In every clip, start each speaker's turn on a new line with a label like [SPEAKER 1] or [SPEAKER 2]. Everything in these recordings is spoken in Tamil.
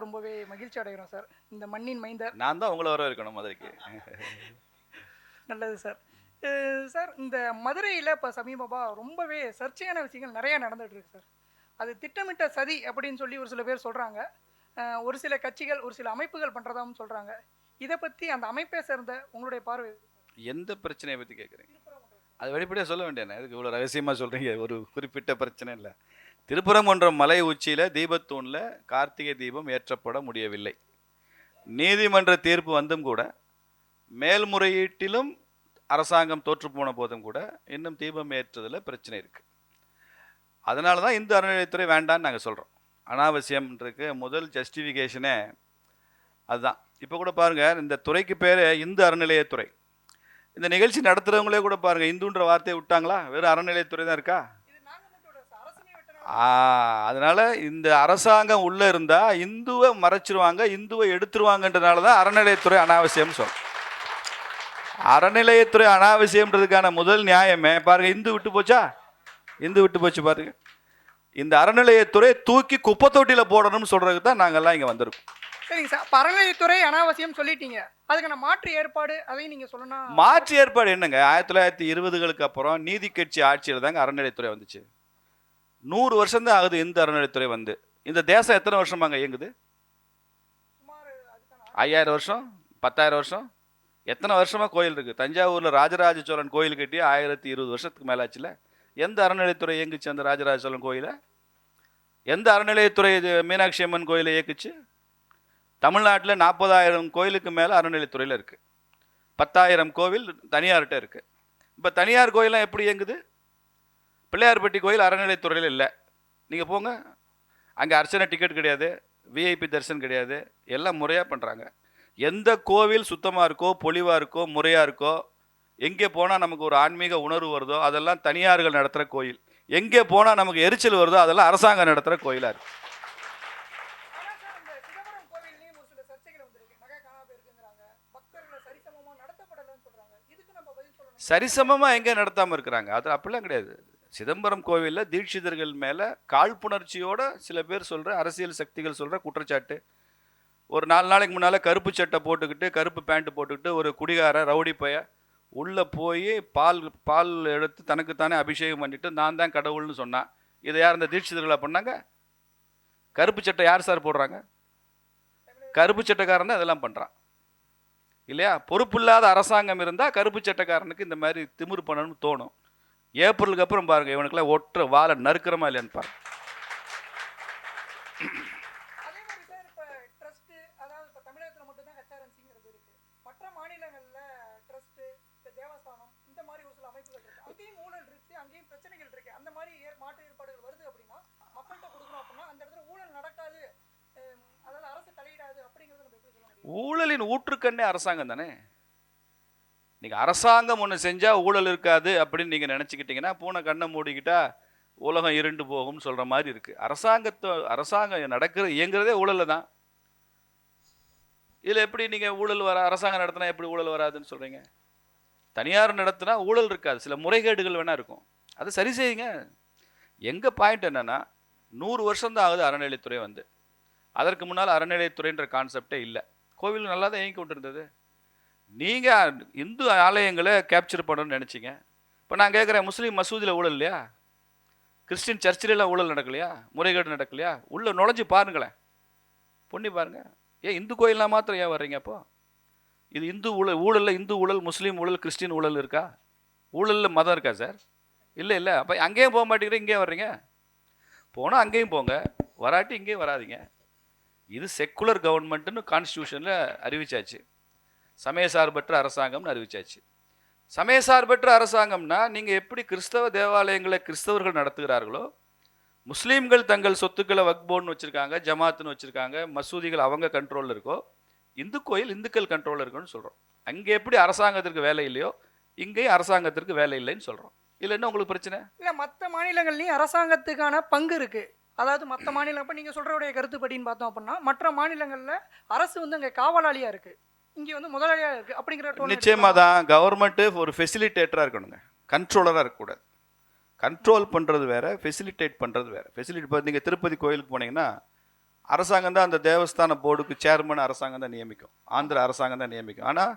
[SPEAKER 1] ரொம்பவே மகிழ்ச்சி அடைகிறோம் சார். இந்த மண்ணின் மைந்தர்.
[SPEAKER 2] நான் தான் உங்களை வர இருக்கணும் மதுரைக்கு
[SPEAKER 1] நல்லது சார். சார் இந்த மதுரையில் இப்போ சமீபமாக ரொம்பவே சர்ச்சையான விஷயங்கள் நிறைய நடந்துட்டு இருக்கு சார். அது திட்டமிட்ட சதி அப்படின்னு சொல்லி ஒரு சில பேர் சொல்கிறாங்க ஒரு சில கட்சிகள் ஒரு சில அமைப்புகள் பண்ணுறதாவும் சொல்கிறாங்க இதை பற்றி அந்த அமைப்பை சேர்ந்த உங்களுடைய பார்வை?
[SPEAKER 2] எந்த பிரச்சனையை பற்றி கேட்குறீங்க அது வெளிப்படையாக சொல்ல வேண்டியண்ணே இதுக்கு இவ்வளோ ரகசியமாக சொல்கிறீங்க ஒரு குறிப்பிட்ட பிரச்சனை இல்லை. திருப்பரங்குன்றம் மலை உச்சியில் தீபத்தூணில் கார்த்திகை தீபம் ஏற்றப்பட முடியவில்லை. நீதிமன்ற தீர்ப்பு வந்தும் கூட மேல்முறையீட்டிலும் அரசாங்கம் தோற்று போன போதும் கூட இன்னும் தீபம் ஏற்றுதில் பிரச்சனை இருக்குது அதனால தான் இந்து அறநிலையத்துறை வேண்டான்னு நாங்கள் சொல்கிறோம் அனாவசியம்ன்றிருக்கு முதல் ஜஸ்டிஃபிகேஷனே அதுதான். இப்போ கூட பாருங்கள் இந்த துறைக்கு பேர் இந்து அறநிலையத்துறை. இந்த நிகழ்ச்சி நடத்துகிறவங்களே கூட பாருங்கள் இந்துன்ற வார்த்தையை விட்டாங்களா? வெறும் அறநிலையத்துறை தான் இருக்கா
[SPEAKER 1] இது நாங்கள் அரசனை விட்டு
[SPEAKER 2] ஆ, அதனால இந்த அரசாங்கம் உள்ளே இருந்தால் இந்துவை மறைச்சிருவாங்க இந்துவை எடுத்துருவாங்கன்றனால தான் அறநிலையத்துறை அனாவசியம் சொல்லும் அறநிலையத்துறை அனாவசியம்ன்றதுக்கான முதல் நியாயமே பாருங்க இந்து விட்டு போச்சா? இந்து விட்டு போச்சு பாருங்க. இந்த அறநிலையத்துறை தூக்கி குப்பை தொட்டியில் போடணும்னு சொல்றதுக்கு தான் நாங்கெல்லாம் இங்கே வந்திருக்கோம்.
[SPEAKER 1] சரிங்க சார் பறநிலையத்துறை அனாவசியம் சொல்லிட்டீங்க. அதுக்கான மாற்று ஏற்பாடு அதையும் நீங்கள் சொல்லணும்
[SPEAKER 2] மாற்று ஏற்பாடு என்னங்க? ஆயிரத்தி தொள்ளாயிரத்தி இருபதுகளுக்கு அப்புறம் நீதி கட்சி ஆட்சியில் தாங்க அறநிலையத்துறை வந்துச்சு. நூறு வருஷம் தான் ஆகுது இந்த அறநிலையத்துறை வந்து. இந்த தேசம் எத்தனை வருஷமாங்க இயங்குது? ஐயாயிரம் வருஷம் பத்தாயிரம் வருஷம் எத்தனை வருஷமாக கோயில் இருக்குது தஞ்சாவூரில் ராஜராஜ சோழன் கோயில் கட்டி ஆயிரத்தி இருபது வருஷத்துக்கு மேலே ஆச்சுல எந்த அறநிலையத்துறை இயங்குச்சு அந்த ராஜராஜ சோழன் கோயிலை? எந்த அறநிலையத்துறை மீனாட்சி அம்மன் கோயிலை இயக்குச்சு? தமிழ்நாட்டில் நாற்பதாயிரம் கோயிலுக்கு மேலே அறநிலையத்துறையில் இருக்குது பத்தாயிரம் கோவில் தனியார்கிட்ட இருக்குது இப்போ தனியார் கோயிலாம் எப்படி இயங்குது? பிள்ளையார்பட்டி கோயில் அறநிலையத்துறையில் இல்லை. நீங்கள் போங்க. அங்கே அர்ச்சனை டிக்கெட் கிடையாது. விஐபி தரிசனம் கிடையாது. எல்லாம் முறையாக பண்ணுறாங்க எந்த கோவில் சுத்தமாக இருக்கோ பொலிவாக இருக்கோ முறையாக இருக்கோ எங்கே போனால் நமக்கு ஒரு ஆன்மீக உணர்வு வருதோ அதெல்லாம் தனியார்கள் நடத்துகிற கோயில். எங்கே போனால் நமக்கு எரிச்சல் வருதோ அதெல்லாம் அரசாங்கம் நடத்துகிற கோயிலாக இருக்குது சரிசமமாக எங்கே நடத்தாமல் இருக்கிறாங்க? அது அப்படிலாம் கிடையாது. சிதம்பரம் கோவிலில் தீட்சிதர்கள் மேலே காழ்ப்புணர்ச்சியோட சில பேர் சொல்கிற அரசியல் சக்திகள் சொல்கிற குற்றச்சாட்டு. ஒரு நாலு நாளைக்கு முன்னால் கருப்பு சட்டை போட்டுக்கிட்டு கருப்பு பேண்ட்டு போட்டுக்கிட்டு ஒரு குடிகார ரவுடி பைய உள்ளே போய் பால் பால் எடுத்து தனக்குத்தானே அபிஷேகம் பண்ணிட்டு நான் தான் கடவுள்னு சொன்னான் இதை யார் இந்த தீட்சிதர்களை பண்ணாங்க? கருப்பு சட்டை யார் சார் போடுறாங்க? கருப்பு சட்டைக்காரன் தான் இதெல்லாம் பண்ணுறான் இல்லையா? பொறுப்பு இல்லாத அரசாங்கம் இருந்தால் கருப்பு சட்டைக்காரனுக்கு இந்த மாதிரி திமிரு பண்ணணும்னு தோணும். ஏப்ரலுக்கு அப்புறம் பாருங்க இவனுக்குலாம் ஒற்ற வாழை நறுக்கிறமா இல்லையான்னு பாருங்க. ஊழலின் ஊற்றுக்கண்ணே அரசாங்கம் தானே? நீங்கள் அரசாங்கம் ஒன்று செஞ்சால் ஊழல் இருக்காது அப்படின்னு நீங்கள் நினச்சிக்கிட்டீங்கன்னா பூனை கண்ணை மூடிக்கிட்டால் உலகம் இருண்டு போகும்னு சொல்கிற மாதிரி இருக்குது அரசாங்கத்தை அரசாங்கம் நடக்கிற இயங்குறதே ஊழலில் தான். இதில் எப்படி நீங்கள் ஊழல் வர அரசாங்கம் நடத்தினா எப்படி ஊழல் வராதுன்னு சொல்கிறீங்க தனியார் நடத்தினா ஊழல் இருக்காது. சில முறைகேடுகள் வேணால் இருக்கும். அதை சரி செய்யுங்க. எங்கள் பாயிண்ட் என்னென்னா நூறு வருஷம்தான் ஆகுது அறநிலைத்துறை வந்து. அதற்கு முன்னால் அறநிலையத்துறைன்ற கான்செப்டே இல்லை. கோவில் நல்லா தான் இயங்கி கொண்டிருந்தது. நீங்கள் இந்து ஆலயங்களை கேப்சர் பண்ணணும்னு நினச்சிங்க. இப்போ நான் கேட்குறேன் முஸ்லீம் மசூதியில் ஊழல் இல்லையா கிறிஸ்டின் சர்ச்சிலெலாம் ஊழல் நடக்கலையா? முறைகேடு நடக்கலையா? உள்ளே நுழைஞ்சு பாருங்களேன். பொண்ணி பாருங்கள் ஏன் இந்து கோயில்லாம் மாத்திரம் ஏன் வர்றீங்க அப்போ? இது இந்து ஊழல் ஊழலில் இந்து ஊழல் முஸ்லீம் ஊழல் கிறிஸ்டின் ஊழல் இருக்கா? ஊழலில் மதம் இருக்கா சார்? இல்லை இல்லை. அப்போ அங்கேயும் போக மாட்டேங்கிறீங்க இங்கேயும் வர்றீங்க? போனால் அங்கேயும் போங்க. வராட்டி இங்கேயும் வராதீங்க. இது செக்குலர் கவர்மெண்ட்டுன்னு கான்ஸ்டியூஷனில் அறிவிச்சாச்சு. சமயசார்பற்ற அரசாங்கம்னு அறிவிச்சாச்சு. சமயசார்பற்ற அரசாங்கம்னா நீங்கள் எப்படி கிறிஸ்தவ தேவாலயங்களை கிறிஸ்தவர்கள் நடத்துகிறார்களோ முஸ்லீம்கள் தங்கள் சொத்துக்களை வக்போர்டுன்னு வச்சுருக்காங்க ஜமாத்துன்னு வச்சுருக்காங்க மசூதிகள் அவங்க கண்ட்ரோலில் இருக்கோ இந்து கோயில் இந்துக்கள் கண்ட்ரோலில் இருக்குன்னு சொல்கிறோம் அங்கே எப்படி அரசாங்கத்திற்கு வேலை இல்லையோ இங்கேயும் அரசாங்கத்திற்கு வேலை இல்லைன்னு சொல்கிறோம் இல்லை என்ன உங்களுக்கு பிரச்சனை?
[SPEAKER 1] இல்லை மற்ற மாநிலங்கள்லையும் அரசாங்கத்துக்கான பங்கு இருக்கு. அதாவது மற்ற மாநிலம் அப்போ நீங்க சொல்கிறவுடைய கருத்துப்படின்னு பார்த்தோம் அப்படின்னா மற்ற மாநிலங்கள்ல அரசு வந்து அங்கே காவலாளியா இருக்கு. இங்க வந்து முதலாளியா இருக்கு அப்படிங்கிற
[SPEAKER 2] நிச்சயமாக தான் கவர்மெண்ட்டு ஒரு ஃபெசிலிட்டேட்டராக இருக்கணுங்க. கண்ட்ரோலராக இருக்கக்கூடாது. கண்ட்ரோல் பண்ணுறது வேற ஃபெசிலிட்டேட் பண்ணுறது வேற. ஃபெசிலிட்டி இப்போ நீங்கள் திருப்பதி கோயிலுக்கு போனீங்கன்னா அரசாங்கம் தான் அந்த தேவஸ்தான போர்டுக்கு சேர்மன் அரசாங்கம் தான் நியமிக்கும். ஆந்திர அரசாங்கம் தான் நியமிக்கும். ஆனால்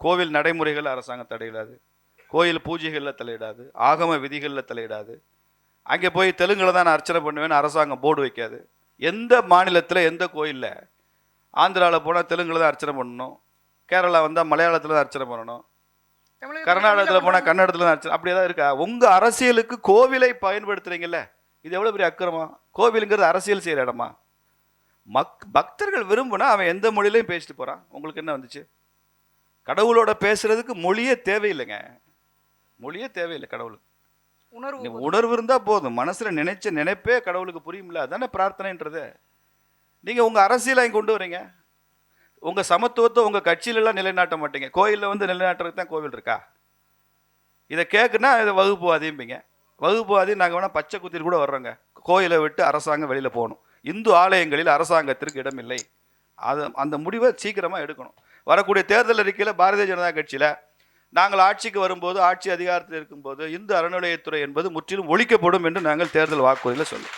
[SPEAKER 2] கோவில் நடைமுறைகள் அரசாங்கம் தலையிடாது. கோயில் பூஜைகளில் தலையிடாது. ஆகம விதிகளில் தலையிடாது. அங்கே போய் தெலுங்குல தான் நான் அர்ச்சனை பண்ணுவேன்னு அரசாங்கம் போர்டு வைக்காது. எந்த மாநிலத்தில் எந்த கோயிலில் ஆந்திராவில் போனால் தெலுங்குல தான் அர்ச்சனை பண்ணணும். கேரளா வந்தால் மலையாளத்தில் தான் அர்ச்சனை பண்ணணும். கர்நாடகத்தில் போனால் கன்னடத்தில் தான் அர்ச்சனை. அப்படியே தான் இருக்கா? உங்கள் அரசியலுக்கு கோவிலை பயன்படுத்துறீங்கல்ல இது எவ்வளோ பெரிய அக்கிரமா கோவிலுங்கிறது அரசியல் செய்கிற இடமா? மக் பக்தர்கள் விரும்புனா அவன் எந்த மொழியிலையும் பேசிட்டு போகிறான் உங்களுக்கு என்ன வந்துச்சு? கடவுளோட பேசுறதுக்கு மொழியே தேவையில்லைங்க. மொழியே தேவையில்லை கடவுளுக்கு.
[SPEAKER 1] உணர்வு.
[SPEAKER 2] உணர்வு இருந்தால் போதும். மனசில் நினைச்ச நினைப்பே கடவுளுக்கு புரியும்ல அதானே பிரார்த்தனைன்றது. நீங்கள் உங்கள் அரசியலை கொண்டு வரீங்க? உங்கள் சமத்துவத்தை உங்கள் கட்சியிலலாம் நிலைநாட்ட மாட்டீங்க. கோயிலில் வந்து நிலைநாட்டுறதுக்கு தான் கோவில் இருக்கா? இதை கேட்குனா இதை வகுப்புவாதிம்பீங்க வகுப்புவாதி நாங்கள் வேணால் பச்சை குத்திட்டு கூட வர்றோங்க. கோயிலை விட்டு அரசாங்கம் வெளியில் போகணும். இந்து ஆலயங்களில் அரசாங்கத்திற்கு இடமில்லை. அது அந்த முடிவை சீக்கிரமாக எடுக்கணும். வரக்கூடிய தேர்தல் அறிக்கையில் பாரதிய ஜனதா கட்சியில் நாங்கள் ஆட்சிக்கு வரும்போது ஆட்சி அதிகாரத்தில் இருக்கும்போது இந்து அறநிலையத்துறை என்பது முற்றிலும் ஒழிக்கப்படும் என்று நாங்கள் தேர்தல் வாக்குறுதியில் சொல்லுவோம்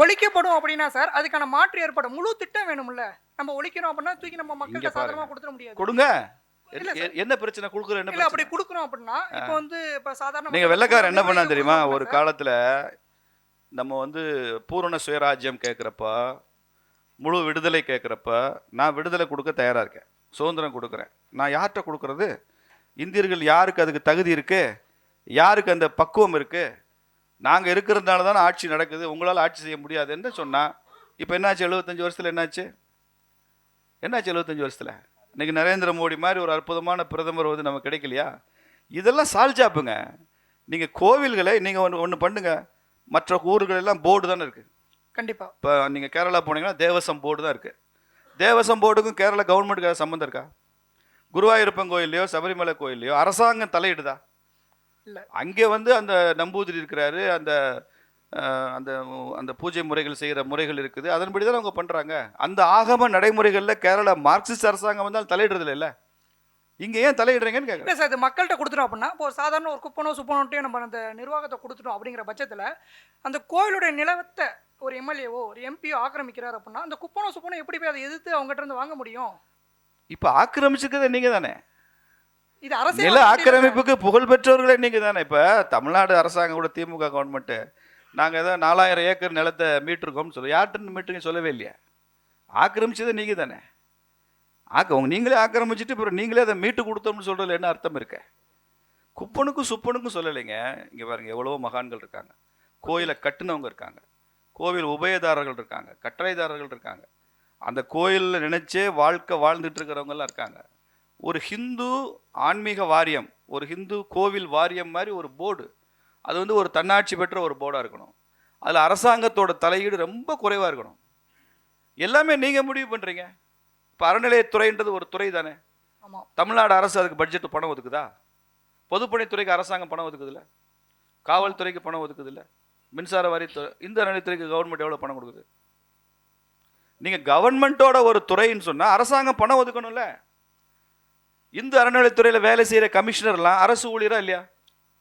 [SPEAKER 1] ஒழிக்கப்படும் அப்படின்னா சார் அதுக்கான மாற்று ஏற்படும் முழு திட்டம் வேணும்ல. நம்ம ஒழிக்கிறோம் அப்படின்னா தூக்கி நம்ம
[SPEAKER 2] பாருங்க.
[SPEAKER 1] சாதாரணமா கொடுத்துட முடியாது.
[SPEAKER 2] கொடுங்க. என்ன பிரச்சனை? கொடுக்குற என்ன
[SPEAKER 1] அப்படி கொடுக்குறோம் அப்படின்னா இப்போ வந்து இப்ப சாதாரண
[SPEAKER 2] நீங்க
[SPEAKER 1] மக்கள்
[SPEAKER 2] வெள்ளக்காரன் என்ன பண்ணா தெரியுமா? ஒரு. காலத்துல நம்ம வந்து பூரண சுயராஜ்யம் கேட்குறப்ப முழு விடுதலை கேட்குறப்ப நான் விடுதலை கொடுக்க தயாரா இருக்கேன். சுதந்திரம் கொடுக்குறேன். நான் யார்கிட்ட கொடுக்கறது? இந்தியர்கள் யாருக்கு அதுக்கு தகுதி இருக்கு? யாருக்கு அந்த பக்குவம் இருக்கு? நாங்க இருக்கிறதுனால தானே ஆட்சி நடக்குது. உங்களால் ஆட்சி செய்ய முடியாதுன்னு சொன்னா இப்போ என்னாச்சு? எழுபத்தஞ்சு வருஷத்துல என்னாச்சு? என்னாச்சு எழுபத்தஞ்சு வருஷத்துல? இன்னைக்கு நரேந்திர மோடி மாதிரி ஒரு அற்புதமான பிரதமர் வந்து நமக்கு கிடைக்கலையா? இதெல்லாம் சால்ஜாப்புங்க நீங்கள் கோவில்களை நீங்கள் ஒன்று ஒன்று பண்ணுங்க. மற்ற ஊர்கள் எல்லாம் போர்டு தானே இருக்குது
[SPEAKER 1] கண்டிப்பா.
[SPEAKER 2] இப்போ நீங்கள் கேரளா போனீங்கன்னா தேவசம் போர்டு தான் இருக்குது தேவசம் போர்டுக்கும் கேரளா கவர்மெண்ட்டுக்கு சம்மந்தம் இருக்கா? குருவாயூரப்பன் கோயில்லையோ சபரிமலை கோயில்லையோ அரசாங்கம் தலையிடுதா. அங்கே வந்து அந்த நம்பூதிரி இருக்கிறாரு அந்த அந்த அந்த பூஜை முறைகள் செய்கிற முறைகள் இருக்குது. அதன்படி தான் அவங்க பண்ணுறாங்க அந்த ஆகம நடைமுறைகளில் கேரளா மார்க்சிஸ்ட் அரசாங்கம் வந்தால் தலையிடுறது இல்லை இங்கே ஏன் தலையிடுறீங்கன்னு கேட்குறேன்
[SPEAKER 1] சார் இது மக்கள்கிட்ட கொடுத்துட்டோம் அப்படின்னா இப்போ ஒரு சாதாரண ஒரு குப்பனோ சுப்பனோட்டையும் நம்ம அந்த நிர்வாகத்தை கொடுத்துட்டோம் அப்படிங்கிற பட்சத்துல அந்த கோயிலுடைய நிலவத்தை ஒரு எம்எல்ஏவோ ஒரு எம்பியோ ஆக்கிரமிக்கிறார் அப்படின்னா அந்த குப்பனோ சுப்பனோ எப்படி போய் அதை எதிர்த்து அவங்ககிட்ட இருந்து வாங்க முடியும்?
[SPEAKER 2] இப்போ ஆக்கிரமிச்சுக்கிறது நீங்கள் தானே
[SPEAKER 1] இது அரசியல்
[SPEAKER 2] நில ஆக்கிரமிப்புக்கு புகழ் பெற்றவர்களே நீங்க தானே இப்ப தமிழ்நாடு அரசாங்கம் கூட திமுக கவர்மெண்ட் நாங்க ஏதோ நாலாயிரம் ஏக்கர் நிலத்தை மீட்டிருக்கோம்னு சொல்லி யார்கிட்ட மீட்டுங்க சொல்லவே இல்லையா. ஆக்கிரமிச்சது நீங்க தானே ஆக்க உங்க நீங்களே ஆக்கிரமிச்சிட்டு அப்புறம் நீங்களே அதை மீட்டு கொடுத்தோம்னு சொல்றதுல என்ன அர்த்தம் இருக்கு? குப்பனுக்கும் சுப்பனுக்கும் சொல்லலைங்க. இங்க பாருங்க எவ்வளவோ மகான்கள் இருக்காங்க. கோயிலை கட்டுனவங்க இருக்காங்க. கோவில் உபயதாரர்கள் இருக்காங்க கட்டளைதாரர்கள் இருக்காங்க. அந்த கோயிலில் நினைச்சே வாழ்க்கை வாழ்ந்துட்டு இருக்கிறவங்க எல்லாம் இருக்காங்க. ஒரு ஹிந்து ஆன்மீக வாரியம் ஒரு ஹிந்து கோவில் வாரியம் மாதிரி ஒரு போர்டு. அது வந்து ஒரு தன்னாட்சி பெற்ற ஒரு போர்டாக இருக்கணும். அதில் அரசாங்கத்தோட தலையீடு ரொம்ப குறைவாக இருக்கணும். எல்லாமே நீங்கள் முடிவு பண்ணுறீங்க இப்போ அறநிலையத்துறைன்றது ஒரு துறை தானே. தமிழ்நாடு அரசு அதுக்கு பட்ஜெட் பணம் ஒதுக்குதா? பொதுப்பணித்துறைக்கு அரசாங்கம் பணம் ஒதுக்குதுல்ல? காவல்துறைக்கு பணம் ஒதுக்குதுல்ல? மின்சார வாரியத்துறை இந்த அறநிலையத்துறைக்கு கவர்மெண்ட் எவ்வளோ பணம் கொடுக்குது? நீங்கள் கவர்மெண்ட்டோட ஒரு துறைன்னு சொன்னால் அரசாங்கம் பணம் ஒதுக்கணும்ல. இந்து அறநிலையத்துறையில் வேலை செய்கிற கமிஷனர்லாம் அரசு ஊழியரா இல்லையா?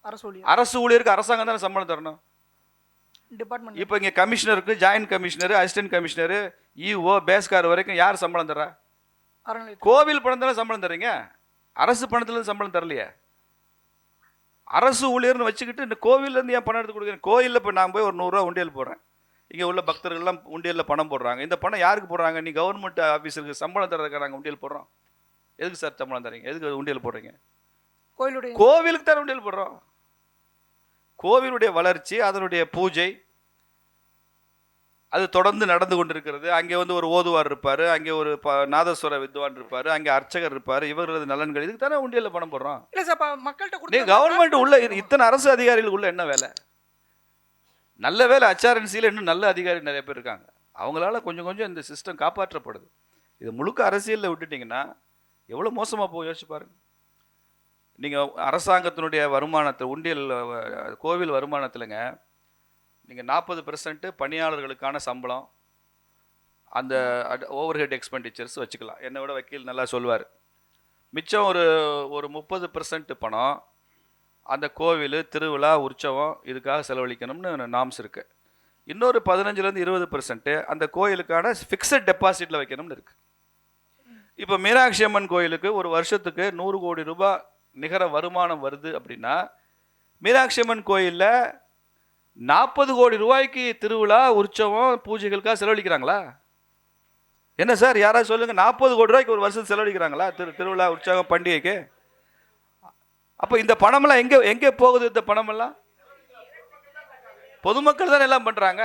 [SPEAKER 1] அரசு ஊழியர்.
[SPEAKER 2] அரசு ஊழியருக்கு அரசாங்கம் தானே சம்பளம் தரணும்.
[SPEAKER 1] டிபார்ட்மெண்ட்
[SPEAKER 2] இப்போ இங்கே கமிஷனருக்கு joint commissioner assistant commissioner EO பேஸ்கார் வரைக்கும் யார் சம்பளம் தர்றா? கோவில் பணம் தானே சம்பளம் தர்றீங்க? அரசு பணத்துல சம்பளம் தரலையே. அரசு ஊழியர்னு வச்சுக்கிட்டு இந்த கோவில்ல இருந்து ஏன் பணம் எடுத்து கொடுக்குறேன் கோயிலில் இப்போ நான் போய் ஒரு நூறுரூவா உண்டியல் போடுறேன். இங்கே உள்ள பக்தர்கள்லாம் உண்டியலில் பணம் போடுறாங்க. இந்த பணம் யாருக்கு போடுறாங்க? நீ கவர்மெண்ட் ஆஃபீஸருக்கு சம்பளம் தரதுக்காக நாங்கள் உண்டியல் போடுறோம். எதுக்கு சார் சம்பளம் தரீங்க எதுக்கு உண்டியல் போடுறீங்க?
[SPEAKER 1] கோயிலுடைய
[SPEAKER 2] கோவிலுக்கு தானே உண்டியல் போடுறோம். கோவிலுடைய வளர்ச்சி அதனுடைய பூஜை அது தொடர்ந்து நடந்து கொண்டிருக்கிறது. அங்கே வந்து ஒரு ஓதுவார் இருப்பார் அங்கே ஒரு ப நாதஸ்வர வித்வான் இருப்பார் அங்கே அர்ச்சகர் இருப்பார். இவர்களது நலன்கள். இதுக்கு தானே உண்டியலில் பணம் போடுறோம்.
[SPEAKER 1] இல்ல சார் மக்கள்கிட்ட
[SPEAKER 2] நீ கவர்மெண்ட் உள்ள இத்தனை அரசு அதிகாரிகள் உள்ள என்ன வேலை? நல்ல வேலை ஹெச்ஆர்என்சியில் இன்னும் நல்ல அதிகாரி நிறைய பேர் இருக்காங்க. அவங்களால கொஞ்சம் கொஞ்சம் இந்த சிஸ்டம் காப்பாற்றப்படுது. இது முழுக்க அரசியலில் விட்டுட்டீங்கன்னா எவ்வளோ மோசமாக போய் யோசிச்சு பாருங்க. நீங்கள் அரசாங்கத்தினுடைய வருமானத்தை உண்டியல் கோவில் வருமானத்தில்ங்க நீங்கள் நாற்பது பெர்சன்ட்டு பணியாளர்களுக்கான சம்பளம் அந்த ஓவர் ஹெட் எக்ஸ்பெண்டிச்சர்ஸ் வச்சுக்கலாம். என்னை விட வக்கீல் நல்லா சொல்வார். மிச்சம் ஒரு ஒரு முப்பது பெர்சன்ட் பணம் அந்த கோவில் திருவிழா உற்சவம் இதுக்காக செலவழிக்கணும்னு நாம்ஸ் இருக்குது இன்னொரு பதினஞ்சுலேருந்து இருபது பர்சன்ட் அந்த கோயிலுக்கான ஃபிக்ஸட் டெபாசிட்டில் வைக்கணும்னு இருக்குது இப்போ மீனாட்சி அம்மன் கோயிலுக்கு ஒரு வருஷத்துக்கு நூறு கோடி ரூபாய் நிகர வருமானம் வருது அப்படின்னா மீனாட்சி அம்மன் கோயிலில் நாற்பது கோடி ரூபாய்க்கு திருவிழா உற்சவம் பூஜைகளுக்காக செலவழிக்கிறாங்களா? என்ன சார் யாராவது சொல்லுங்கள் நாற்பது கோடி ரூபாய்க்கு ஒரு வருஷம் செலவழிக்கிறாங்களா? திரு திருவிழா உற்சவம் பண்டிகைக்கு? அப்போ இந்த பணமெல்லாம் எங்கே எங்கே போகுது இந்த பணமெல்லாம்? பொதுமக்கள் தானே எல்லாம் பண்ணுறாங்க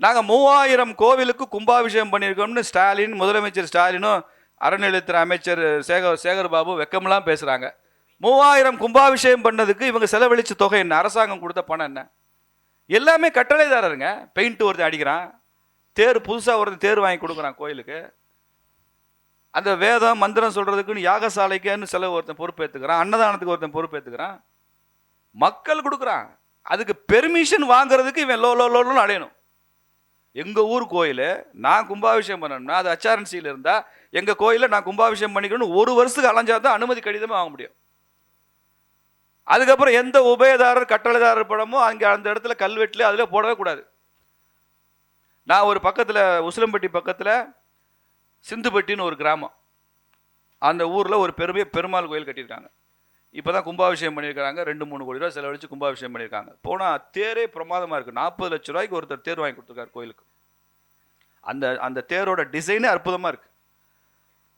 [SPEAKER 2] நாங்கள் மூவாயிரம் கோவிலுக்கு கும்பாபிஷேகம் பண்ணியிருக்கோம்னு ஸ்டாலின் முதலமைச்சர் ஸ்டாலினும் அறநிலையத்துறை அமைச்சர் சேகர் சேகர் பாபு வெக்கமெல்லாம் பேசுகிறாங்க மூவாயிரம் கும்பாபிஷேகம் பண்ணதுக்கு இவங்க செலவழிச்ச தொகை என்ன? அரசாங்கம் கொடுத்த பணம் என்ன? எல்லாமே கட்டளைதாரருங்க. பெயிண்ட் ஒருத்தன் அடிக்கிறான். தேர் புதுசாக ஒருத்தன் தேர் வாங்கி கொடுக்குறான் கோயிலுக்கு. அந்த வேதம் மந்திரம் சொல்கிறதுக்குன்னு யாகசாலைக்குன்னு செலவு ஒருத்தன் பொறுப்பேற்றுக்கிறான் அன்னதானத்துக்கு ஒருத்தன் பொறுப்பேற்றுக்கிறான் மக்கள் கொடுக்குறான். அதுக்கு பெர்மிஷன் வாங்குறதுக்கு இவன் லோ லோ லோன்னு அடையணும் எங்கள் ஊர் கோயில் நான் கும்பாபிஷேகம் பண்ணணும்னா அது அச்சாரன்சியில் இருந்தால் எங்கள் கோயிலில் நான் கும்பாபிஷேகம் பண்ணிக்கணும்னு ஒரு வருஷத்துக்கு அலைஞ்சா தான் அனுமதி கடிதமே வாங்க முடியும். அதுக்கப்புறம் எந்த உபயதாரர் கட்டளைதாரர் படமோ அங்கே அந்த இடத்துல கல்வெட்டில் அதில் போடவே கூடாது. நான் ஒரு பக்கத்தில் உசிலம்பட்டி பக்கத்தில் சிந்துப்பட்டின்னு ஒரு கிராமம். அந்த ஊரில் ஒரு பெருமையை பெருமாள் கோயில் கட்டியிருக்காங்க. இப்போ தான் கும்பாபிஷேகம் பண்ணியிருக்காங்க ரெண்டு மூணு கோடி ரூபா செலவழிச்சு கும்பாபிஷேகம் பண்ணியிருக்காங்க. போனால் தேரே பிரமாதமாக இருக்குது நாற்பது லட்ச ரூபாய்க்கு ஒருத்தர் தேர் வாங்கி கொடுத்துருக்காரு கோயிலுக்கு. அந்த அந்த தேரோட டிசைனே அற்புதமாக இருக்குது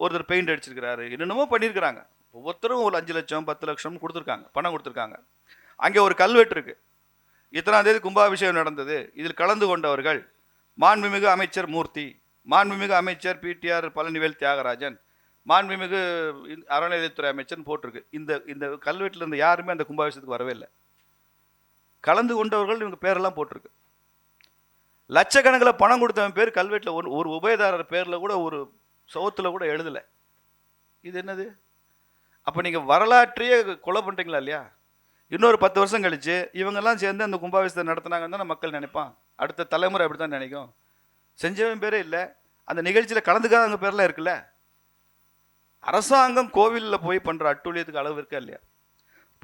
[SPEAKER 2] ஒருத்தர் பெயிண்ட் அடிச்சிருக்கிறாரு என்னென்னமோ பண்ணியிருக்கிறாங்க ஒவ்வொருத்தரும் ஒரு அஞ்சு லட்சம் பத்து லட்சம் கொடுத்துருக்காங்க பணம் கொடுத்துருக்காங்க. அங்கே ஒரு கல்வெட்டு இருக்குது இத்தனாம் தேதி கும்பாபிஷேகம் நடந்தது. இதில் கலந்து கொண்டவர்கள் மாண்புமிகு அமைச்சர் மூர்த்தி மாண்புமிகு அமைச்சர் பிடிஆர் பழனிவேல் தியாகராஜன் மாண்புமிகு அறநிலையத்துறை அமைச்சர்னு போட்டிருக்கு. இந்த இந்த கல்வெட்டில் இருந்து யாருமே அந்த கும்பாபிஷேகத்துக்கு வரவே இல்லை. கலந்து கொண்டவர்கள் இவங்க பேரெல்லாம் போட்டிருக்கு. லட்சக்கணக்கில் பணம் கொடுத்தவன் பேர் கல்வெட்டில் ஒரு ஒரு உபயதாரர் பேரில் கூட ஒரு சவுத்தில் கூட எழுதலை. இது என்னது? அப்போ நீங்கள் வரலாற்றையே கொலை பண்ணுறீங்களா இல்லையா? இன்னொரு பத்து வருஷம் கழிச்சு இவங்கெல்லாம் சேர்ந்து அந்த கும்பாபிஷேகத்தை நடத்துனாங்கன்னு தானே மக்கள் நினைப்பான். அடுத்த தலைமுறை அப்படி தான் நினைக்கும். செஞ்சவன் பேரே இல்லை. அந்த நிகழ்ச்சியில் கலந்துக்காதவங்க பேர்லாம் இருக்குல்ல. அரசாங்கம் கோவிலில் போய் பண்ணுற அட்டூழியத்துக்கு அளவு இருக்கா இல்லையா?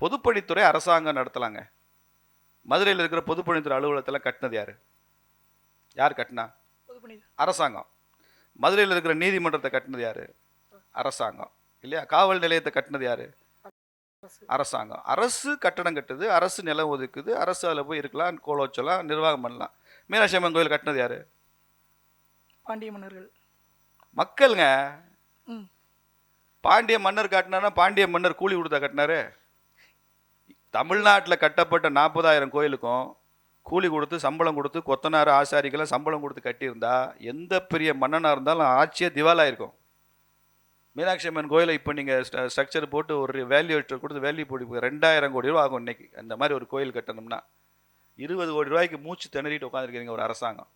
[SPEAKER 2] பொதுப்பணித்துறை அரசாங்கம் நடத்தலாங்க. மதுரையில் இருக்கிற பொதுப்பணித்துறை அலுவலகத்தில் கட்டினது யார்? யார் கட்டினா? அரசாங்கம். மதுரையில் இருக்கிற நீதிமன்றத்தை கட்டினது யார்? அரசாங்கம். இல்லையா? காவல் நிலையத்தை கட்டினது யார்? அரசாங்கம். அரசு கட்டடம் கட்டுது அரசு நிலம் ஒதுக்குது அரசு அதில் போய் இருக்கலாம் கோலோச்சலாம் நிர்வாகம் பண்ணலாம். மீனாட்சி அம்மன் கோயில் கட்டினது யார்?
[SPEAKER 1] பாண்டிய மன்னர்கள்.
[SPEAKER 2] மக்களுங்க. பாண்டிய மன்னர் கட்டினானா பாண்டிய மன்னர் கூலி கொடுத்தா கட்டினாரு? தமிழ்நாட்டில் கட்டப்பட்ட நாற்பதாயிரம் கோயிலுக்கும் கூலி கொடுத்து சம்பளம் கொடுத்து கொத்தனார் ஆசாரிக்கெல்லாம் சம்பளம் கொடுத்து கட்டியிருந்தா எந்த பெரிய மன்னனாக இருந்தாலும் ஆட்சியே திவாலாயிருக்கும் மீனாட்சி அம்மன் கோயிலை இப்போ நீங்கள் ஸ்ட்ரக்சர் போட்டு ஒரு வேல்யூ கொடுத்து வேல்யூ போட்டு ரெண்டாயிரம் கோடி ரூபா ஆகும் இன்னைக்கு. அந்த மாதிரி ஒரு கோயில் கட்டணும்னா இருபது கோடி ரூபாய்க்கு மூச்சு திணறிட்டு உட்காந்துருக்கீங்க ஒரு அரசாங்கம்.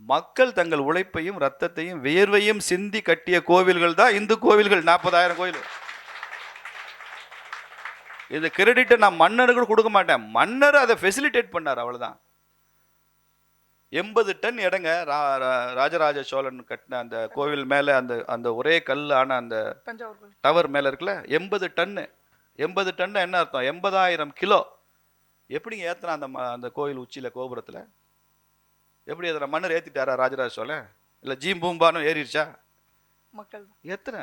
[SPEAKER 2] மக்கள் தங்கள் உழைப்பையும் ரத்தத்தையும் வியர்வையும் சிந்தி கட்டிய கோவில்கள் தான் இந்து கோவில்கள் நாற்பதாயிரம் கோயில் இந்த கிரெடிட்டை நான் மன்னருக்கு கூட கொடுக்க மாட்டேன். மன்னர் அதை ஃபெசிலிட்டேட் பண்ணார் அவ்வளவுதான். எண்பது டன் இடங்க ராஜராஜ சோழன் கட்டின அந்த கோவில் மேலே அந்த அந்த ஒரே கல்லான அந்த
[SPEAKER 1] தஞ்சாவூர் கோயில்
[SPEAKER 2] டவர் மேலே இருக்குல்ல எண்பது டன்னு எண்பது டன்னு என்ன அர்த்தம்? எண்பதாயிரம் கிலோ. எப்படிங்க ஏற்றினா அந்த அந்த கோயில் உச்சியில் கோபுரத்தில்? எப்படி அதில் மன்னர் ஏற்றிட்டாரா ராஜராஜ சோழன்? இல்லை ஜீம் பூம்பானும் ஏறிடுச்சா?
[SPEAKER 1] மக்கள்
[SPEAKER 2] எத்தனை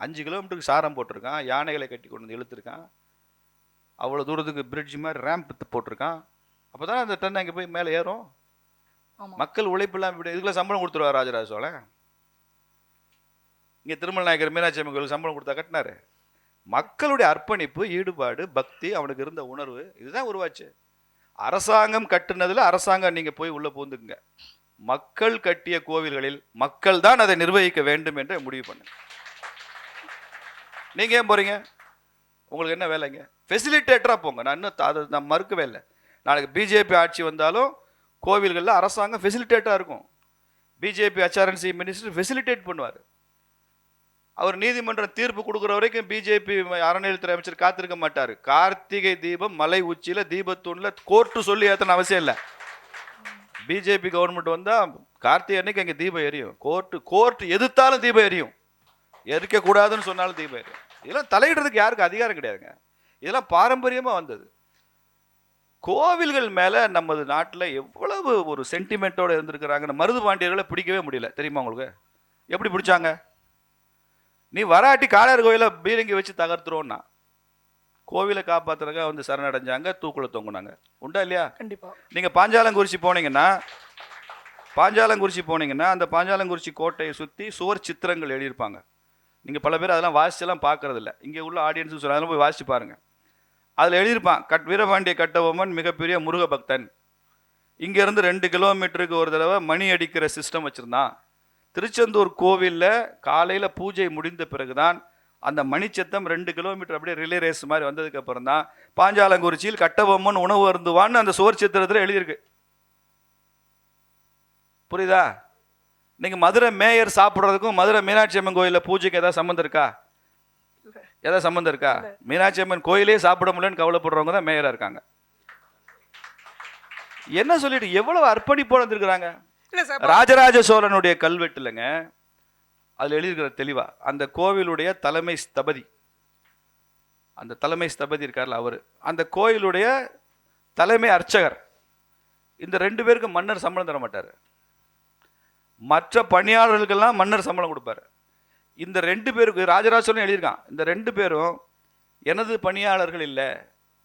[SPEAKER 2] அஞ்சு கிலோமீட்டருக்கு சாரம் போட்டிருக்கான் யானைகளை கட்டி கொண்டு வந்து இழுத்துருக்கான். அவ்வளோ தூரத்துக்கு பிரிட்ஜ் மாதிரி ரேம்ப் போட்டிருக்கான். அப்போ தான் அந்த டன் அங்கே போய் மேலே ஏறும். மக்கள் உழைப்பெல்லாம் இப்படி இதுக்குள்ள சம்பளம் கொடுத்துருவார் ராஜராஜ சோழன்? இங்கே திருமல் நாயக்கர் மீனாட்சி அம்மன் கோயிலுக்கு சம்பளம் கொடுத்தா கட்டினாரு. மக்களுடைய அர்ப்பணிப்பு ஈடுபாடு பக்தி அவனுக்கு இருந்த உணர்வு இதுதான் உருவாச்சு. அரசாங்கம் கட்டுனதுல அரசாங்கம் நீங்க போய் உள்ள பூந்துக்குங்க மக்கள் கட்டிய கோவில்களில் மக்கள் தான் அதை நிர்வகிக்க வேண்டும் என்று முடிவு பண்ணுங்க நீங்க ஏன் போறீங்க? உங்களுக்கு என்ன வேலைங்க? ஃபெசிலிட்டேட்டராக போங்க. நான் இன்னும் அதை நான் மறுக்கவே இல்லை. நாளைக்கு பிஜேபி ஆட்சி வந்தாலும் கோவில்களில் அரசாங்கம் ஃபெசிலிட்டேட்டாக இருக்கும். பிஜேபி அச்சாரன்சி மினிஸ்டர் ஃபெசிலிட்டேட் பண்ணுவார். அவர் நீதிமன்றம் தீர்ப்பு கொடுக்குற வரைக்கும் பிஜேபி அறநிலையத்துறை அமைச்சர் காத்திருக்க மாட்டார். கார்த்திகை தீபம் மலை உச்சியில் தீபத்தூணில் கோர்ட்டு சொல்லி ஏற்றன அவசியம் இல்லை. பிஜேபி கவர்மெண்ட் வந்தால் கார்த்திகை அன்னைக்கு அங்கே தீபம் எரியும். கோர்ட்டு கோர்ட்டு எதிர்த்தாலும் தீபம் எரியும். எரிக்கக்கூடாதுன்னு சொன்னாலும் தீபம் எரியும். இதெல்லாம் தலையிடுறதுக்கு யாருக்கு அதிகாரம் கிடையாதுங்க. இதெல்லாம் பாரம்பரியமாக வந்தது. கோவில்கள் மேலே நமது நாட்டில் எவ்வளவு ஒரு சென்டிமெண்ட்டோட இருந்திருக்கிறாங்கன்னு மருது பாண்டியர்களை பிடிக்கவே முடியல. தெரியுமா உங்களுக்கு? எப்படி பிடிச்சாங்க? நீ வராட்டி காளையார் கோயிலை பீரங்கி வச்சு தகர்த்துருவோன்னா. கோவிலை காப்பாத்துறதுக்காக வந்து சரணடைஞ்சாங்க தூக்குல தொங்குனாங்க. உண்டா இல்லையா?
[SPEAKER 1] கண்டிப்பா.
[SPEAKER 2] நீங்கள் பாஞ்சாலங்குறிச்சி போனீங்கன்னா பாஞ்சாலங்குறிச்சி போனீங்கன்னா அந்த பாஞ்சாலங்குறிச்சி கோட்டையை சுற்றி சுவர் சித்திரங்கள் எழுதியிருப்பாங்க. நீங்கள் பல பேர் அதெல்லாம் வாசிச்செல்லாம் பார்க்கறதில்ல. இங்கே உள்ள ஆடியன்ஸுக்கு சொல்ல அதெல்லாம் போய் வாசிச்சு பாருங்க. அதில் எழுதியிருப்பான் கட் வீரபாண்டிய கட்டபொம்மன் மிகப்பெரிய முருக பக்தன் இங்கேருந்து ரெண்டு கிலோமீட்டருக்கு ஒரு தடவை மணி அடிக்கிற சிஸ்டம் வச்சுருந்தான். திருச்செந்தூர் கோவிலில் காலையில் பூஜை முடிந்த பிறகு தான் அந்த மணிச்சத்தம் ரெண்டு கிலோமீட்டர் அப்படியே ரிலே ரேஸ் மாதிரி வந்ததுக்கப்புறம் தான் பாஞ்சாலங்குறிச்சியில் கட்டபொம்மன் உணவு அருந்துவான்னு அந்த சுவர் சித்திரத்தில் எழுதியிருக்கு. புரியுதா? இன்னைக்கு மதுரை மேயர் சாப்பிட்றதுக்கும் மதுரை மீனாட்சி அம்மன் கோயிலில் பூஜைக்கு ஏதாவது சம்மந்தம் இருக்கா? ஏதாவது சம்மந்தம் இருக்கா? மீனாட்சி அம்மன் கோயிலே சாப்பிட முடியலன்னு கவலைப்படுறவங்க தான் மேயராக இருக்காங்க. என்ன சொல்லிட்டு எவ்வளவு அர்ப்பணிப்போடு இருந்திருக்கிறாங்க ராஜராஜ சோழனுடைய கல்வெட்டுலங்க அதில் எழுதியிருக்கிற தெளிவா அந்த கோவிலுடைய தலைமை ஸ்தபதி அந்த தலைமை ஸ்தபதி இருக்கார்ல அவர் அந்த கோயிலுடைய தலைமை அர்ச்சகர் இந்த ரெண்டு பேருக்கு மன்னர் சம்பளம் தர மாட்டார். மற்ற பணியாளர்களுக்கெல்லாம் மன்னர் சம்பளம் கொடுப்பாரு. இந்த ரெண்டு பேருக்கு ராஜராஜன் எழுதியிருக்கான். இந்த ரெண்டு பேரும் எனது பணியாளர்கள் இல்லை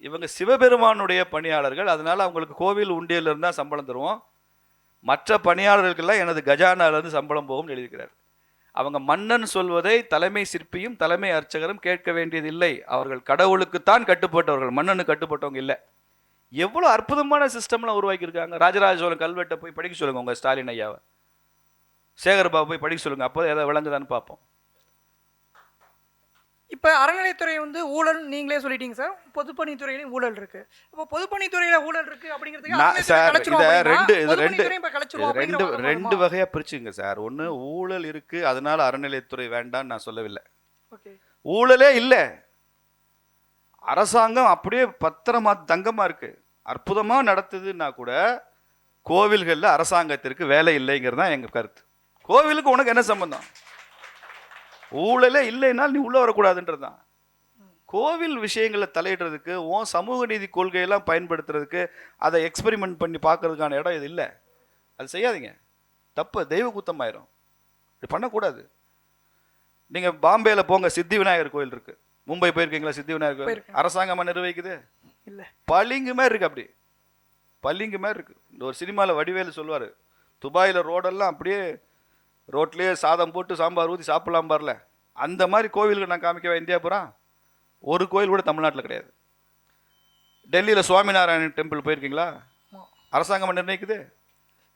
[SPEAKER 2] இவங்க சிவபெருமானுடைய பணியாளர்கள் அதனால் அவங்களுக்கு கோவில் உண்டியிலிருந்து தான் சம்பளம் தருவோம். மற்ற பணியாளர்களுக்கெல்லாம் எனது கஜானாலேருந்து சம்பளம் போகும்னு எழுதியிருக்கிறார். அவங்க மன்னன் சொல்வதை தலைமை சிற்பியும் தலைமை அர்ச்சகரும் கேட்க வேண்டியதில்லை அவர்கள் கடவுளுக்குத்தான் கட்டுப்பட்டவர்கள் மன்னனு கட்டுப்பட்டவங்க இல்லை. எவ்வளோ அற்புதமான சிஸ்டம்லாம் உருவாக்கியிருக்காங்க. ராஜராஜ சோழன் கல்வெட்டை போய் படிக்க சொல்லுங்கள் உங்கள் ஸ்டாலின் ஐயாவை. சேகர் பாபு போய் படிக்க சொல்லுங்கள் அப்போ ஏதாவது விளங்குதான்னு பார்ப்போம்.
[SPEAKER 1] இப்ப அறநிலைத்துறை வந்து ஊழல் நீங்களே சொல்லிட்டீங்க சார். பொதுப்பணித்துறையிலும் ஊழல் இருக்கு. அப்போ பொதுப்பணித்துறையில ஊழல் இருக்கு அப்படிங்கிறதுக்கு
[SPEAKER 2] சார் இதை
[SPEAKER 1] அப்படின்னா,
[SPEAKER 2] ரெண்டு இது ரெண்டு
[SPEAKER 1] இப்ப
[SPEAKER 2] ரெண்டு ரெண்டு? வகையா பிரிச்சுங்க சார். ஒன்று ஊழல் இருக்கு அதனால அறநிலையத்துறை வேண்டாம்னு நான் சொல்லவில்லை. ஊழலே இல்லை. அரசாங்கம் அப்படியே பத்திரமா தங்கமா இருக்கு. அற்புதமா நடத்துதுன்னா கூட கோவில்கள்ல அரசாங்கத்திற்கு வேலை இல்லைங்கிறது தான் எங்க கருத்து. கோவிலுக்கு உனக்கு என்ன சம்பந்தம்? ஊழலே இல்லைன்னா நீ உள்ள வரக்கூடாதுன்றது தான் கோவில் விஷயங்களில் தலையிடுறதுக்கு உன் சமூக நீதி கொள்கையெல்லாம் பயன்படுத்துறதுக்கு அதை எக்ஸ்பெரிமெண்ட் பண்ணி பார்க்கறதுக்கான இடம் இது இல்லை. அது செய்யாதீங்க. தப்பு தெய்வ குத்தமாயிரும். இப்படி பண்ணக்கூடாது. நீங்கள் பாம்பேல போங்க சித்தி விநாயகர் கோயில் இருக்கு. மும்பை போயிருக்கீங்களா சித்தி விநாயகர் கோயில். அரசாங்கமாக நிர்வகிக்குது?
[SPEAKER 1] இல்ல.
[SPEAKER 2] பளிங்கு மாதிரி இருக்கு அப்படி. பளிங்கு மாதிரி இருக்கு. இந்த ஒரு சினிமாவில் வடிவேலு சொல்லுவார் துபாயில் ரோடெல்லாம் அப்படியே ரோட்லேயே சாதம் போட்டு சாம்பார் ஊற்றி சாப்பிடலாம் பாருல. அந்த மாதிரி கோவில்கள் நான் காமிக்கவா இந்தியா பூரா? ஒரு கோயில் கூட தமிழ்நாட்டில் கிடையாது. டெல்லியில் சுவாமிநாராயணன் டெம்பிள் போயிருக்கீங்களா. அரசாங்கம் நிர்ணயிக்குது.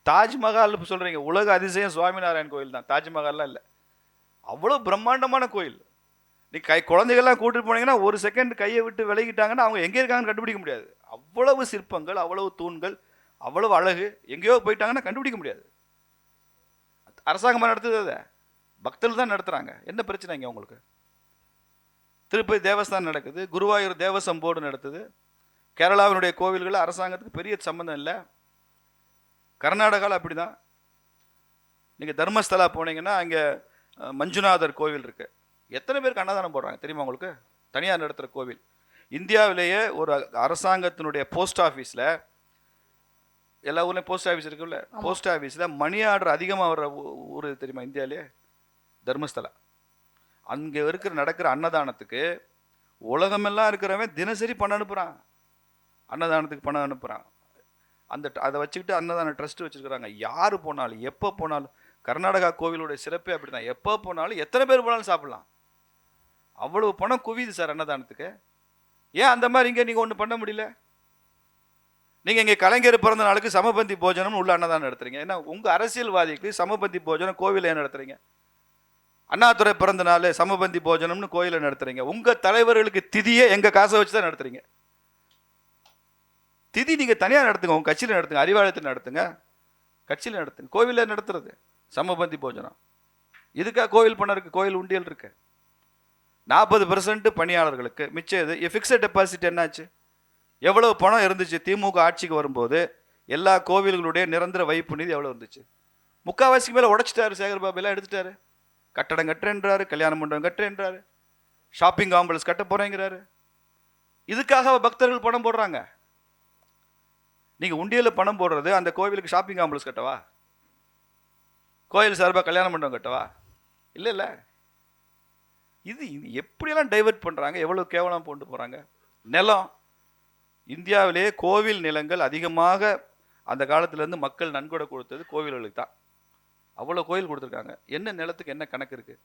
[SPEAKER 2] தாஜ்மஹால் சொல்கிறீங்க உலக அதிசயம் சுவாமிநாராயண் கோயில் தான். தாஜ்மஹால்லாம் இல்லை. அவ்வளோ பிரம்மாண்டமான கோயில். நீ கை குழந்தைகள்லாம் கூட்டிட்டு போனீங்கன்னா ஒரு செகண்ட் கையை விட்டு விலகிட்டாங்கன்னா அவங்க எங்கே இருக்காங்கன்னு கண்டுபிடிக்க முடியாது. அவ்வளவு சிற்பங்கள் அவ்வளவு தூண்கள் அவ்வளவு அழகு. எங்கேயோ போயிட்டாங்கன்னா கண்டுபிடிக்க முடியாது. அரசாங்கமாக நடத்துது அதை. பக்தர்கள் தான் நடத்துகிறாங்க என்ன பிரச்சனை இங்கே உங்களுக்கு? திருப்பதி தேவஸ்தானம் நடக்குது குருவாயூர் தேவசம் போர்டு நடத்துது. கேரளாவினுடைய கோவில்களில் அரசாங்கத்துக்கு பெரிய சம்மந்தம் இல்லை. கர்நாடகாவில் அப்படி தான் நீங்கள் தர்மஸ்தலா போனீங்கன்னா அங்கே மஞ்சுநாதர் கோவில் இருக்குது எத்தனை பேருக்கு அன்னதானம் போடுறாங்க தெரியுமா உங்களுக்கு? தனியார் நடத்துகிற கோவில். இந்தியாவிலேயே ஒரு அரசாங்கத்தினுடைய போஸ்ட் ஆஃபீஸில் எல்லா ஊர்லேயும் போஸ்ட் ஆஃபீஸ் இருக்குல்ல போஸ்ட் ஆஃபீஸில் மணி ஆர்டர் அதிகமாக வர்ற ஊர் தெரியுமா இந்தியாவிலே தர்மஸ்தலா. அங்கே இருக்கிற நடக்கிற அன்னதானத்துக்கு உலகமெல்லாம் இருக்கிறவன் தினசரி பணம் அனுப்புகிறான் அன்னதானத்துக்கு பணம் அனுப்புகிறான் அந்த அதை வச்சுக்கிட்டு அன்னதான ட்ரஸ்ட் வச்சுருக்கிறாங்க. யார் போனாலும் எப்போ போனாலும் கர்நாடகா கோவிலுடைய சிறப்பே அப்படி தான் எப்போ போனாலும் எத்தனை பேர் போனாலும் சாப்பிடலாம். அவ்வளவு பணம் குவியுது சார் அன்னதானத்துக்கு. ஏன் அந்த மாதிரி இங்கே நீங்கள் ஒன்று பண்ண முடியல? நீங்கள் இங்கே கலைஞர் பிறந்த நாளுக்கு சமபந்தி போஜனம்னு உள்ள அன்னதானம் நடத்துறீங்க. ஏன்னா உங்கள் அரசியல்வாதிக்கு சமபந்தி போஜனம் கோவிலை ஏன் நடத்துறீங்க? அண்ணாதுரை பிறந்த நாள் சமபந்தி போஜனம்னு கோயிலை நடத்துறீங்க. உங்கள் தலைவர்களுக்கு திதியே எங்கள் காசை வச்சு தான் நடத்துறீங்க. திதி நீங்கள் தனியாக நடத்துங்க உங்கள் கட்சியில் நடத்துங்க அறிவாலயத்தில் நடத்துங்க. கட்சியில் நடத்துங்க. கோவிலில் நடத்துறது. சமபந்தி போஜனம். இதுக்காக கோவில் பணம் இருக்குது உண்டியல் இருக்கு. நாற்பது பெர்சன்ட் பணியாளர்களுக்கு மிச்சம் இது ஃபிக்ஸட் டெபாசிட் என்னாச்சு? எவ்வளவு பணம் இருந்துச்சு? திமுக ஆட்சிக்கு வரும்போது எல்லா கோவில்களுடைய நிரந்தர வைப்பு நிதி எவ்வளோ இருந்துச்சு? முக்கால்வாசிக்கு மேலே உடைச்சிட்டாரு சேகர்பாபு எல்லாம் எடுத்துட்டாரு. கட்டடம் கட்டுறேன்றாரு கல்யாண மண்டபம் கட்டுறேன்றாரு. ஷாப்பிங் காம்ப்ளெக்ஸ் கட்ட போகிறேங்கிறாரு இதுக்காக பக்தர்கள் பணம் போடுறாங்க. நீங்கள் உண்டியலில் பணம் போடுறது அந்த கோவிலுக்கு ஷாப்பிங் காம்ப்ளெக்ஸ் கட்டவா? கோயில் சார்பாக கல்யாண மண்டபம் கட்டவா? இல்லை இல்லை. இது இது எப்படியெல்லாம் டைவர்ட் பண்ணுறாங்க எவ்வளோ கேவலம் கொண்டு போகிறாங்க நிலம் இந்தியாவிலேயே கோவில் நிலங்கள் அதிகமாக அந்த காலத்துலேருந்து மக்கள் நன்கொடை கொடுத்தது கோவில்களுக்கு தான். அவ்வளோ கோயில் கொடுத்துருக்காங்க. என்ன நிலத்துக்கு என்ன கணக்கு இருக்குது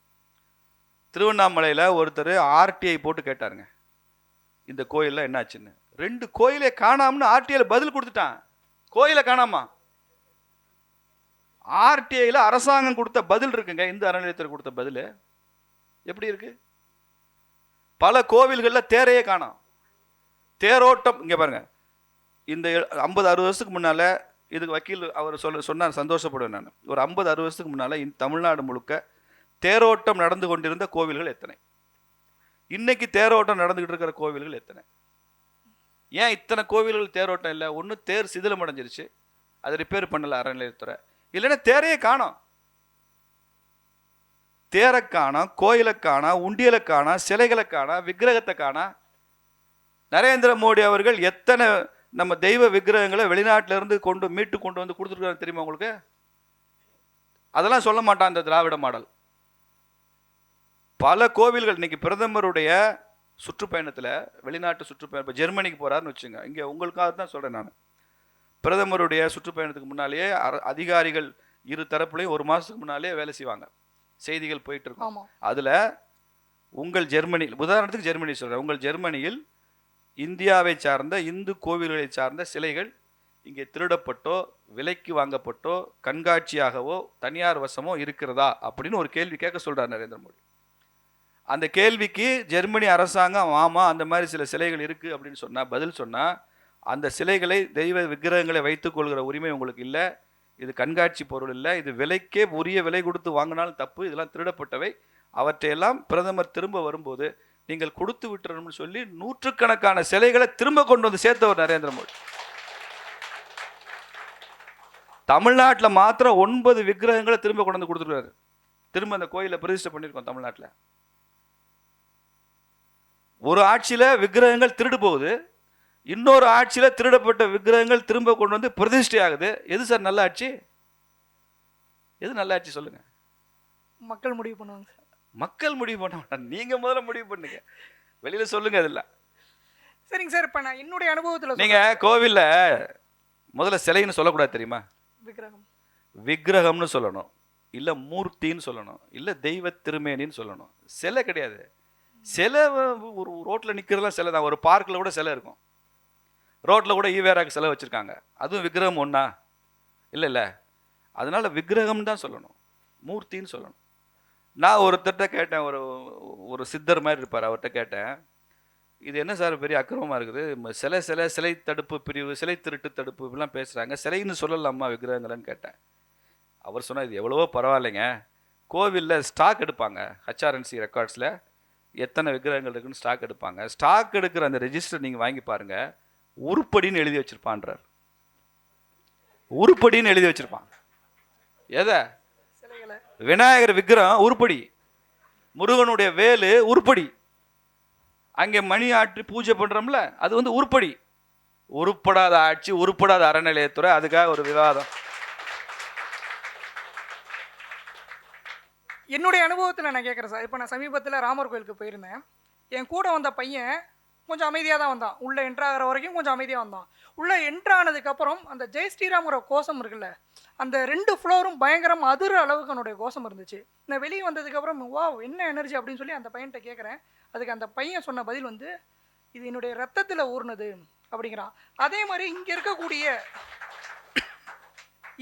[SPEAKER 2] திருவண்ணாமலையில் ஒருத்தர் ஆர்டிஐ போட்டு கேட்டாருங்க. இந்த கோயிலில் என்னாச்சுன்னு ரெண்டு கோயிலே காணாமன்னு ஆர்டிஐயில் பதில் கொடுத்துட்டான். கோயிலை காணாமா? ஆர்டிஐயில் அரசாங்கம் கொடுத்த பதில் இருக்குங்க. இந்து அறநிலையத்தில் கொடுத்த பதில். எப்படி இருக்குது பல கோவில்களில் தேரையே காணோம். தேரோட்டம் இங்கே பாருங்கள் இந்த ஐம்பது அறுபது வருஷத்துக்கு முன்னால் இதுக்கு வக்கீல் அவர் சொல்ல சொன்னார் சந்தோஷப்படுவேன் நான். ஒரு ஐம்பது அறுபது வருஷத்துக்கு முன்னால் இந்த தமிழ்நாடு முழுக்க தேரோட்டம் நடந்து கொண்டிருந்த கோவில்கள் எத்தனை? இன்னைக்கு தேரோட்டம் நடந்துகிட்டு இருக்கிற கோவில்கள் எத்தனை? ஏன் இத்தனை கோவில்கள் தேரோட்டம் இல்லை? ஒன்று தேர் சிதிலம் அடைஞ்சிருச்சு அதை ரிப்பேர் பண்ணல அறநிலையத்துறை. இல்லைன்னா தேரையே காணோம். தேரை காணோம் கோயிலை காணோம் உண்டியலை காணோம் சிலைகளை காணோம் விக்கிரகத்தை காணோம். நரேந்திர மோடி அவர்கள் எத்தனை நம்ம தெய்வ விக்கிரகங்களை வெளிநாட்டுல இருந்து கொண்டு மீட்டு கொண்டு வந்து கொடுத்துருக்காரு தெரியுமா உங்களுக்கு? அதெல்லாம் சொல்ல மாட்டான் அந்த திராவிட மாடல். பல கோவில்கள் இன்னைக்கு பிரதமருடைய சுற்றுப்பயணத்தில் வெளிநாட்டு சுற்றுப்பயணம் இப்போ ஜெர்மனிக்கு போறாருன்னு வச்சுங்க. இங்கே உங்களுக்காக தான் சொல்கிறேன் நான். பிரதமருடைய சுற்றுப்பயணத்துக்கு முன்னாலேயே அதிகாரிகள் இரு தரப்புலையும் ஒரு மாதத்துக்கு முன்னாலே வேலை செய்வாங்க. செய்திகள் போயிட்டு இருக்கும். அதில் உங்கள் ஜெர்மனி உதாரணத்துக்கு ஜெர்மனி சொல்கிறேன் உங்கள் ஜெர்மனியில் இந்தியாவை சார்ந்த இந்து கோவில்களை சார்ந்த சிலைகள் இங்கே திருடப்பட்டோ விலைக்கு வாங்கப்பட்டோ கண்காட்சியாகவோ தனியார் வசமோ இருக்கிறதா அப்படின்னு ஒரு கேள்வி கேட்க சொல்கிறார் நரேந்திர மோடி. அந்த கேள்விக்கு ஜெர்மனி அரசாங்கம் ஆமா அந்த மாதிரி சில சிலைகள் இருக்குது அப்படின்னு சொன்னால் பதில் சொன்னால் அந்த சிலைகளை தெய்வ விக்கிரகங்களை வைத்துக்கொள்கிற உரிமை உங்களுக்கு இல்லை இது கண்காட்சி பொருள் இல்லை இது விலைக்கே உரிய விலை கொடுத்து வாங்கினாலும் தப்பு இதெல்லாம் திருடப்பட்டவை. அவற்றையெல்லாம் பிரதமர் திரும்ப வரும்போது நீங்கள் கொடுத்து விட்டுறணும்னு சொல்லி நூற்றுக்கணக்கான சிலைகளை திரும்ப கொண்டு வந்து சேர்த்தவர் நரேந்திர மோடி. தமிழ்நாட்டில் மாத்திரம் ஒன்பது விக்கிரகங்களை திரும்ப கொண்டு வந்து கொடுத்துருக்காரு. திரும்ப அந்த கோயிலை பிரதிஷ்டை பண்ணியிருக்கோம் தமிழ்நாட்டில். ஒரு ஆட்சியில் விக்கிரகங்கள் திருடு போகுது. இன்னொரு ஆட்சியில் திருடப்பட்ட விக்கிரகங்கள் திரும்ப கொண்டு வந்து பிரதிஷ்டை ஆகுது. எது சார் நல்ல ஆட்சி எது நல்ல ஆட்சி சொல்லுங்கள்
[SPEAKER 1] மக்கள் முடிவு பண்ணுவாங்க சார்.
[SPEAKER 2] மக்கள் முடிவு பண்ண மாட்டாங்க. நீங்க முதல்ல முடிவு பண்ணுங்க. வெளியில சொல்லுங்க அதில்
[SPEAKER 1] சரிங்க சார் இப்போ நான் என்னுடைய அனுபவத்தில்
[SPEAKER 2] நீங்க கோவில்ல முதல்ல சிலைன்னு சொல்லக்கூடாது தெரியுமா?
[SPEAKER 1] விக்கிரகம்.
[SPEAKER 2] விக்கிரகம்னு சொல்லணும். இல்ல மூர்த்தின்னு சொல்லணும். இல்ல தெய்வ திருமேனின்னு சொல்லணும். சிலை கிடையாது. சிலை ஒரு ரோட்ல நிக்கிறதுலாம் சிலை தான். ஒரு பார்க்ல கூட சிலை இருக்கும். ரோட்ல கூட ஈவேராக்கு சிலை வச்சிருக்காங்க. அதுவும் விக்கிரகம் ஒண்ணா? இல்ல இல்ல. அதனால விக்கிரகம் தான் சொல்லணும். மூர்த்தின்னு சொல்லணும். நான் ஒருத்தர்கிட்ட கேட்டேன் ஒரு ஒரு சித்தர் மாதிரி இருப்பார் அவர்கிட்ட கேட்டேன். இது என்ன சார் பெரிய அக்கிரமமாக இருக்குது? சிலை சிலை சிலை தடுப்பு பிரிவு சிலை திருட்டு தடுப்பு இப்படிலாம் பேசுகிறாங்க சிலைன்னு சொல்லலாமா விக்கிரகங்களன்னு கேட்டேன். அவர் சொன்னால் இது எவ்வளவோ பரவாயில்லைங்க. கோவிலில் ஸ்டாக் எடுப்பாங்க ஹச்ஆர்என்சி ரெக்கார்ட்ஸில் எத்தனை விக்கிரகங்கள் இருக்குன்னு ஸ்டாக் எடுப்பாங்க. ஸ்டாக் எடுக்கிற அந்த ரெஜிஸ்டர் நீங்கள் வாங்கி பாருங்கள் உருப்படின்னு எழுதி வச்சிருப்பான்றார். உருப்படின்னு எழுதி வச்சிருப்பான். எதை? விநாயகர் விக்கிரம் உருப்படி. முருகனுடைய வேலு உருப்படி. அங்கே மணி ஆற்றி பூஜை பண்ணுறோம்ல அது வந்து உருப்படி. உருப்படாத ஆட்சி உருப்படாத அறநிலையத்துறை அதுக்காக ஒரு விவாதம்.
[SPEAKER 1] என்னுடைய அனுபவத்தில் நான் கேட்குறேன் சார். இப்போ நான் சமீபத்தில் ராமர் கோயிலுக்கு போயிருந்தேன். என் கூட வந்த பையன் கொஞ்சம் அமைதியாக தான் வந்தான். உள்ளே என்ட்ராகிற வரைக்கும் கொஞ்சம் அமைதியாக வந்தான். உள்ளே என்ட்ரானதுக்கப்புறம் அந்த ஜெய் ஸ்ரீராம்ங்கிற கோஷம் இருக்குல்ல அந்த ரெண்டு ஃப்ளோரும் பயங்கரம் அதிர அளவுக்கு என்னுடைய கோஷம் இருந்துச்சு. நான் வெளியே வந்ததுக்கப்புறம் வா என்ன எனர்ஜி அப்படின்னு சொல்லி அந்த பையன்கிட்ட கேட்குறேன் அதுக்கு அந்த பையன் சொன்ன பதில் வந்து இது என்னுடைய ரத்தத்தில் ஊர்னது அப்படிங்கிறான். அதே மாதிரி இங்கே இருக்கக்கூடிய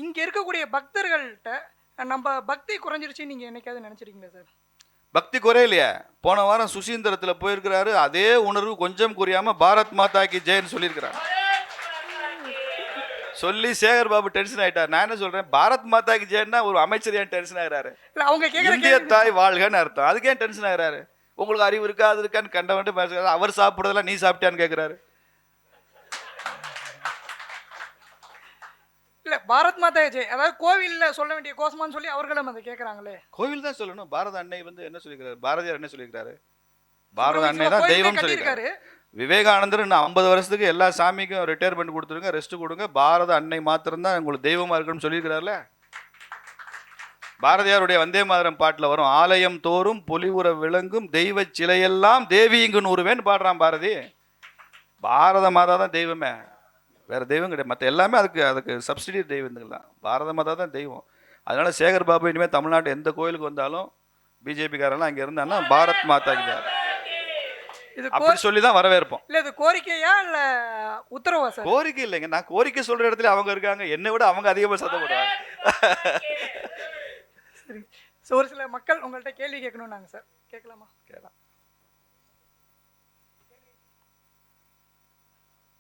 [SPEAKER 1] இங்கே இருக்கக்கூடிய பக்தர்கள்ட்ட நம்ம பக்தி குறைஞ்சிருச்சுன்னு நீங்கள் என்னைக்காவது நினச்சிருக்கீங்களா சார்?
[SPEAKER 2] பக்தி குறையலையே போன வாரம் சுசீந்திரத்தில் போயிருக்கிறாரு. அதே உணர்வு கொஞ்சம் குறையாம பாரத் மாதா கி ஜெயன்னு சொல்லியிருக்கிறார். சொல்லி சேகர் பாபு டென்ஷன் ஆயிட்டார். நான் என்ன சொல்றேன்? பாரத் மாதா கி ஜெயன்னா ஒரு அமைச்சர் ஏன் டென்ஷன் ஆகுறாரு?
[SPEAKER 1] அவங்க
[SPEAKER 2] இந்திய தாய் வாழ்கன்னு அர்த்தம். அதுக்கு ஏன் டென்ஷன் ஆகுறாரு? உங்களுக்கு அறிவு இருக்கா? அது இருக்கான்னு கண்டவன்ட்டு பேசுறாரு அவர் சாப்பிடுறதெல்லாம் நீ சாப்பிட்டியான்னு கேட்குறாரு
[SPEAKER 1] இல்லை பாரத் மாதா ஜெய். அதாவது கோவிலில் சொல்ல வேண்டிய கோஷமான்னு சொல்லி அவர்களும் அதை கேட்குறாங்களே
[SPEAKER 2] கோவில் தான் சொல்லணும். பாரத அன்னை வந்து என்ன சொல்லிக்கிறாரு? பாரதியார் என்ன சொல்லியிருக்காரு பாரத அன்னை தான் தெய்வம். சொல்லியிருக்காரு விவேகானந்தர் இன்னும் ஐம்பது வருஷத்துக்கு எல்லா சாமிக்கும் ரிட்டையர்மெண்ட் கொடுத்துருங்க ரெஸ்ட் கொடுங்க. பாரத அன்னை மாத்திரம்தான் உங்களுக்கு தெய்வமா இருக்குன்னு சொல்லியிருக்கிறார்ல? பாரதியாருடைய வந்தே மாதரம் பாட்டில் வரும் ஆலயம் தோறும் பொலிவுற விளங்கும் தெய்வ சிலையெல்லாம் தேவி இங்கு நூறுவேன்னு பாடுறான் பாரதி. பாரத மாதா தான் தெய்வமே. வேற தெய்வம் கிடையாது. மற்ற எல்லாமே அதுக்கு அதுக்கு சப்சிடி தெய்வங்கள் தான். பாரத மாதா தான் தெய்வம். அதனால சேகர் பாபு இனிமேல் தமிழ்நாட்டு எந்த கோயிலுக்கு வந்தாலும் பிஜேபிக்காரெல்லாம் அங்கே இருந்தான்னா பாரத் மாதா கிட்ட
[SPEAKER 1] இது
[SPEAKER 2] அப்படி சொல்லி தான் வரவேற்போம்.
[SPEAKER 1] இல்ல இது கோரிக்கையா இல்ல உத்தரவா சார்?
[SPEAKER 2] கோரிக்கை இல்லைங்க. நான் கோரிக்கை சொல்ற இடத்துல அவங்க இருக்காங்க. என்னை விட அவங்க அதிகமாக சத்தப்படுவாங்க
[SPEAKER 1] சரி. ஸோ ஒரு சில மக்கள் உங்கள்கிட்ட கேள்வி கேட்கணும் சார். கேட்கலாமா?
[SPEAKER 2] கேட்கலாம்.